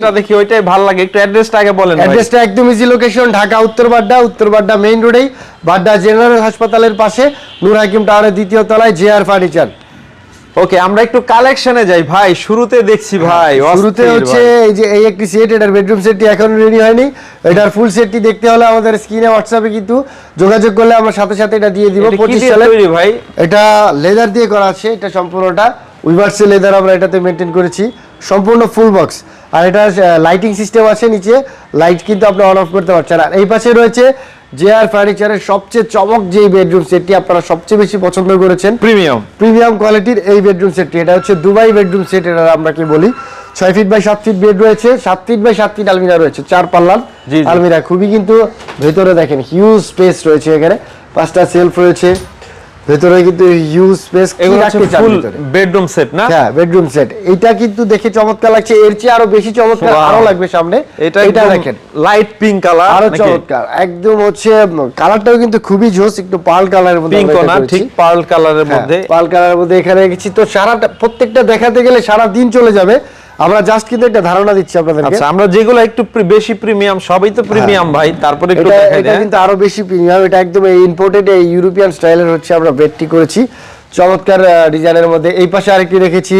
এটা দেখি ওইটাই ভালো লাগে। একটু অ্যাড্রেসটা আগে বলেন অ্যাড্রেসটা একদম ইজি লোকেশন ঢাকা উত্তর বাড্ডা উত্তর বাড্ডা মেইন রোডেই বাড্ডা জেনারেল হাসপাতালের পাশে নূর হাকিম টাওয়ারের দ্বিতীয় তলায় জে আর ফার্নিচার ওকে আমরা একটু কালেকশনে যাই। ভাই শুরুতে দেখছি ভাই শুরুতে হচ্ছে এই যে এই একটি সেট এটার বেডরুম সেটটি এখনও রেডি হয়নি। এটার ফুল সেটটি দেখতে হলে আমাদের স্ক্রিনে হোয়াটসঅ্যাপে কিন্তু যোগাযোগ করলে আমরা সাথে সাথে এটা দিয়ে দিব এটা কি পঁচিশ দিয়ে সালে ভাই? এটা লেদার দিয়ে করা আছে এটা সম্পূর্ণটা। উইভার্সেল লেদার আমরা এটাতে মেনটেন করেছি। সম্পূর্ণ ফুল বক্স আর এটা লাইটিং সিস্টেম আছে নিচে। লাইট কিন্তু আপনি অন অফ করতে পারছেন। আর এই পাশে রয়েছে জে আর ফার্নিচারের সবচেয়ে চমক যে বেডরুম সেটটি আপনারা সবচেয়ে বেশি পছন্দ করেছেন। প্রিমিয়াম প্রিমিয়াম কোয়ালিটির এই বেডরুম সেটটি এটা হচ্ছে দুবাই বেডরুম সেট এটা আমরা কি বলি? ছয় ফিট বাই সাত ফিট বেড রয়েছে। সাত ফিট বাই সাত ফিট আলমিরা রয়েছে। চার পাল্লার। আলমিরা। খুবই কিন্তু ভেতরে দেখেন হিউজ স্পেস রয়েছে এখানে। পাঁচটা সেলফ রয়েছে। ভেতরে কিন্তু হিউজ স্পেস এগুলো হচ্ছে ফুল বেডরুম সেট না? হ্যাঁ বেডরুম সেট এটা কিন্তু দেখে চমৎকার লাগছে। এর চেয়ে আরও বেশি চমৎকার আরও লাগবে সামনে। এটা এটা দেখেন। লাইট পিঙ্ক কালার আরও চমৎকার। একদম হচ্ছে কালারটাও কিন্তু খুবই জোস একটু পার্ল কালারের মধ্যে পিঙ্ক না ঠিক পার্ল কালারের হ্যাঁ, মধ্যে। পাল কালারের মধ্যে এখানে গেছি তো সারাটা প্রত্যেকটা দেখাতে গেলে সারা দিন চলে যাবে। আমরা জাস্ট কিন্তু একটা ধারণা দিচ্ছি আপনাদের আচ্ছা আমরা যেগুলো একটু বেশি প্রিমিয়াম সবই তো প্রিমিয়াম ভাই তারপরে একটু এটা কিন্তু আরও বেশি প্রিমিয়াম এটা একদম এই ইম্পোর্টেড এই ইউরোপিয়ান স্টাইলের হচ্ছে আমরা বেডটি করেছি। চমৎকার ডিজাইনের মধ্যে। এই পাশে আরেকটি রেখেছি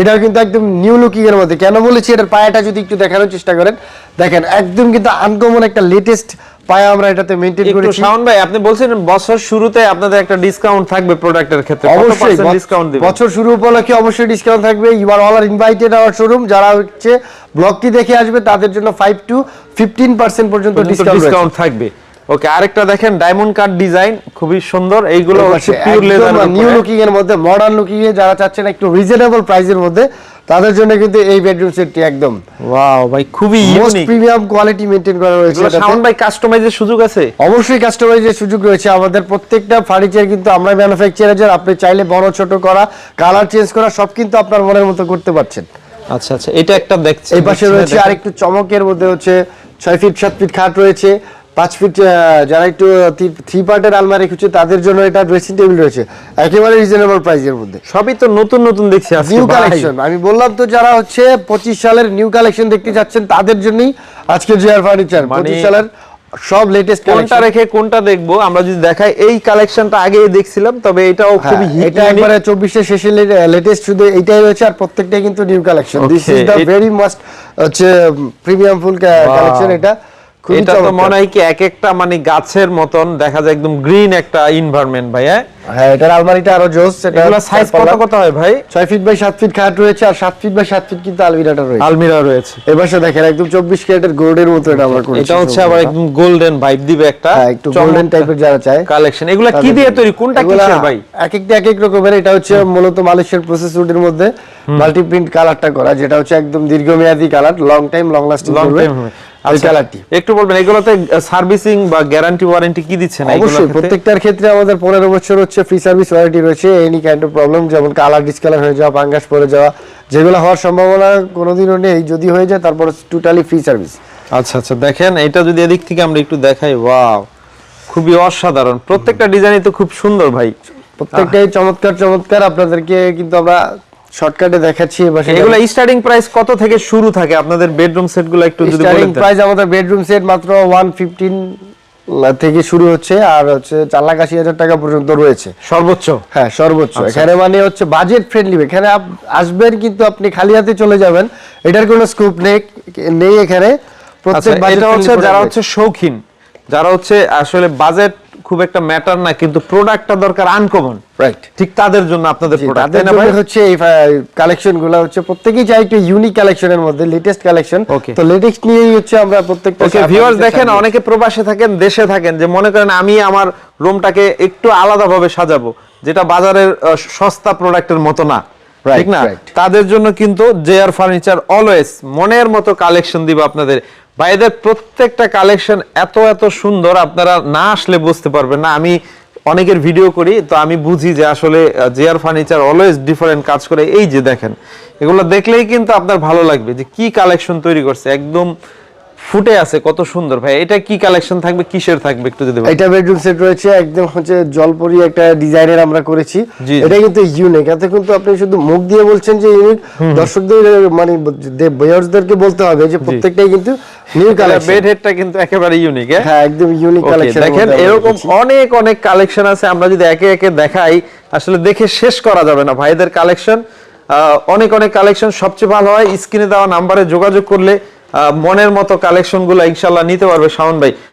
এটাও কিন্তু একদম নিউ লুকিং এর মধ্যে। কেন বলেছি এটার পায়াটা যদি একটু দেখানোর চেষ্টা করেন? দেখেন একদম কিন্তু আনকমন একটা লেটেস্ট পায়া আমরা এটাতে একটু করেছি। শাওন ভাই আপনি বলছেন বছর শুরুতে আপনাদের একটা ডিসকাউন্ট থাকবে প্রোডাক্টের ক্ষেত্রে। অবশ্যই ডিসকাউন্ট দিবেন? বছর শুরু উপলক্ষে অবশ্যই ডিসকাউন্ট থাকবে। You are all are invited our showroom যারা হচ্ছে ব্লগটি দেখে আসবে তাদের জন্য ফাইভ টু ফিফটিন পার্সেন্ট পর্যন্ত ডিসকাউন্ট ডিসকাউন্ট থাকবে। ওকে আরেকটা দেখেন ডায়মন্ড কাট ডিজাইন খুবই সুন্দর। এইগুলো হচ্ছে পিওর লেদার নিউ লুকিং এর মধ্যে মডার্ন লুকিং এ যারা চাচ্ছেন একটু রিজনেবল প্রাইসের মধ্যে তাদের জন্য কিন্তু এই বেডরুম সেটটি একদম। ওয়াও ভাই খুবই ইউনিক প্রিমিয়াম কোয়ালিটি মেনটেন করা রয়েছে। শাওন ভাই কাস্টমাইজের সুযোগ আছে? অবশ্যই কাস্টমাইজের সুযোগ রয়েছে। আমাদের প্রত্যেকটা ফার্নিচার কিন্তু আমরা ম্যানুফ্যাকচারার আপনি চাইলে বড় ছোট করা কালার চেঞ্জ করা সব কিন্তু আপনার মনের মতো করতে পারছেন। আচ্ছা আচ্ছা এটা একটা দেখছি। এই পাশে রয়েছে আরেকটু চমকের মধ্যে হচ্ছে ছয় ফিট সাত ফিট খাট রয়েছে। পাঁচ ফিট যারা একটু থ্রি পার্টের আলমারি খুঁজছে তাদের জন্য এটা ড্রেসিং টেবিল রয়েছে। একেবারে রিজনেবল প্রাইসের মধ্যে। সবই তো নতুন নতুন দেখছি নিউ কালেকশন আমি বললাম তো যারা হচ্ছে পঁচিশ সালের নিউ কালেকশন দেখতে যাচ্ছেন তাদের জন্যই আজকে ফার্নিচার মানে- পঁচিশ সালের সব লেটেস্ট কোনটা রেখে কোনটা দেখব আমরা যদি দেখাই এই কালেকশনটা আগেই দেখছিলাম তবে এটাও খুবই হ্যাঁ, এটা একবারে চব্বিশের শেষে লেটেস্ট শুধু এইটাই রয়েছে আর প্রত্যেকটাই কিন্তু new collection this is it- very must হচ্ছে প্রিমিয়াম ফুল কালেকশন এটা। এটা তো। মনে হয় কি এক একটা মানে গাছের মতন দেখা যায় একদম গ্রিন একটা এনভায়রনমেন্ট ভাই হ্যাঁ? হ্যাঁ এটার আলমারিটা আরও জোস এটা এগুলো সাইজ কত কত হয় ভাই? ছয় ফিট বাই সাত ফিট খাট রয়েছে আর সাত ফিট বাই সাত ফিট কিন্তু আলমিরাটা রয়েছে। আলমিরা রয়েছে। এবার সে দেখেন একদম চব্বিশ ক্যারেটের গোল্ডের মতো এটা আমরা করেছি এটা হচ্ছে আবার একদম গোল্ডেন ভাইব দিবে একটা হ্যাঁ, একটু গোল্ডেন টাইপের যারা চায় কালেকশন এগুলা কি দিয়ে তৈরি? কোনটা কিসের ভাই? এক একটা এক এক রকমের এটা হচ্ছে মূলত মালয়েশিয়ার প্রসেস উডের মধ্যে মাল্টি প্রিন্ট কালারটা করা যেটা হচ্ছে একদম দীর্ঘমেয়াদী colour long time long lasting long করবে আচ্ছা কালারটি একটু বলবেন এগুলোতে সার্ভিসিং বা গ্যারান্টি ওয়ারেন্টি কি দিচ্ছেন অবশ্যই প্রত্যেকটার ক্ষেত্রে আমাদের পনেরো বছর হচ্ছে ফ্রি সার্ভিস ওয়ারেন্টি রয়েছে এনি কাইন্ড অফ প্রবলেম যেমন কালার ডিসকালার হয়ে যাওয়া পাঙ্গাস পড়ে যাওয়া যেগুলো হওয়ার সম্ভাবনা কোনোদিনও নেই যদি হয়ে যায় তারপর টোটালি ফ্রি সার্ভিস আচ্ছা আচ্ছা দেখেন এটা যদি এদিক থেকে আমরা একটু দেখাই ওয়াও খুবই অসাধারণ। প্রত্যেকটা ডিজাইনই তো খুব সুন্দর ভাই। প্রত্যেকটাই চমৎকার চমৎকার আপনাদেরকে কিন্তু আমরা শর্টকাটে দেখাচ্ছি এবার এগুলো স্টার্টিং প্রাইস কত থেকে শুরু থাকে? আপনাদের বেডরুম সেটগুলো একটু যদি স্টার্টিং বলেন দেন। প্রাইস আমাদের বেডরুম সেট মাত্র ওয়ান ফিফটিন থেকে শুরু হচ্ছে আর হচ্ছে চার লাখ আশি হাজার টাকা পর্যন্ত রয়েছে। সর্বোচ্চ? হ্যাঁ সর্বোচ্চ। এখানে মানে হচ্ছে বাজেট ফ্রেন্ডলি এখানে আসবেন কিন্তু আপনি খালি হাতে চলে যাবেন এটার কোনো স্কোপ নেই নেই এখানে। আচ্ছা প্রত্যেক budget এটা হচ্ছে যারা হচ্ছে শৌখিন যারা হচ্ছে আসলে বাজেট খুব একটা ম্যাটার না কিন্তু প্রোডাক্টটা দরকার আনকমন রাইট ঠিক তাদের জন্য আপনাদের প্রোডাক্ট তাদের জন্য হচ্ছে এই কালেকশনগুলো হচ্ছে প্রত্যেকেই চাই একটু ইউনিক কালেকশনের মধ্যে লেটেস্ট কালেকশন তো লেটেস্ট নিয়েই হচ্ছে আমরা প্রত্যেকটা ওকে ভিউয়ার্স দেখেন অনেকে প্রবাসে থাকেন দেশে থাকেন যে মনে করেন আমি আমার রুমটাকে একটু আলাদাভাবে সাজাবো যেটা বাজারের সস্তা প্রোডাক্টের মতো না। ঠিক না. তাদের জন্য কিন্তু জেআর ফার্নিচার অলওয়েজ মনের মতো কালেকশন দিব আপনাদের। বাইদের প্রত্যেকটা কালেকশন এত এত সুন্দর, আপনারা না আসলে বুঝতে পারবেন না। আমি অনেকের ভিডিও করি, তো আমি বুঝি যে আসলে জেয়ার ফার্নিচার অলওয়েজ ডিফারেন্ট কাজ করে। এই যে দেখেন, এগুলো দেখলেই কিন্তু আপনার ভালো লাগবে যে কি কালেকশন তৈরি করছে। একদম ফুটে আছে কত সুন্দর ভাই। এটা কি কালেকশন থাকবে কিসের থাকবে একটু যদি। এটা বেডরুম সেট রয়েছে একদম হচ্ছে জলপরি একটা ডিজাইনের আমরা করেছি। এটা কিন্তু ইউনিক এতে কিন্তু আপনি শুধু মুখ দিয়ে বলছেন যে ইউনিক দর্শকদের মানে ভিউয়ার্সদেরকে বলতে হবে যে প্রত্যেকটাই কিন্তু নিউ কালেকশন বেড হেডটা কিন্তু একেবারে ইউনিক হ্যাঁ? একদম ইউনিক কালেকশন দেখেন এরকম অনেক অনেক কালেকশন আছে আমরা যদি একে একে দেখাই আসলে দেখে শেষ করা যাবে না ভাইদের কালেকশন অনেক অনেক কালেকশন সবচেয়ে ভালো হয় স্ক্রিনে দেওয়া নাম্বারে যোগাযোগ করলে মনের মতো কালেকশনগুলো ইনশাল্লাহ নিতে পারবে শাওন ভাই।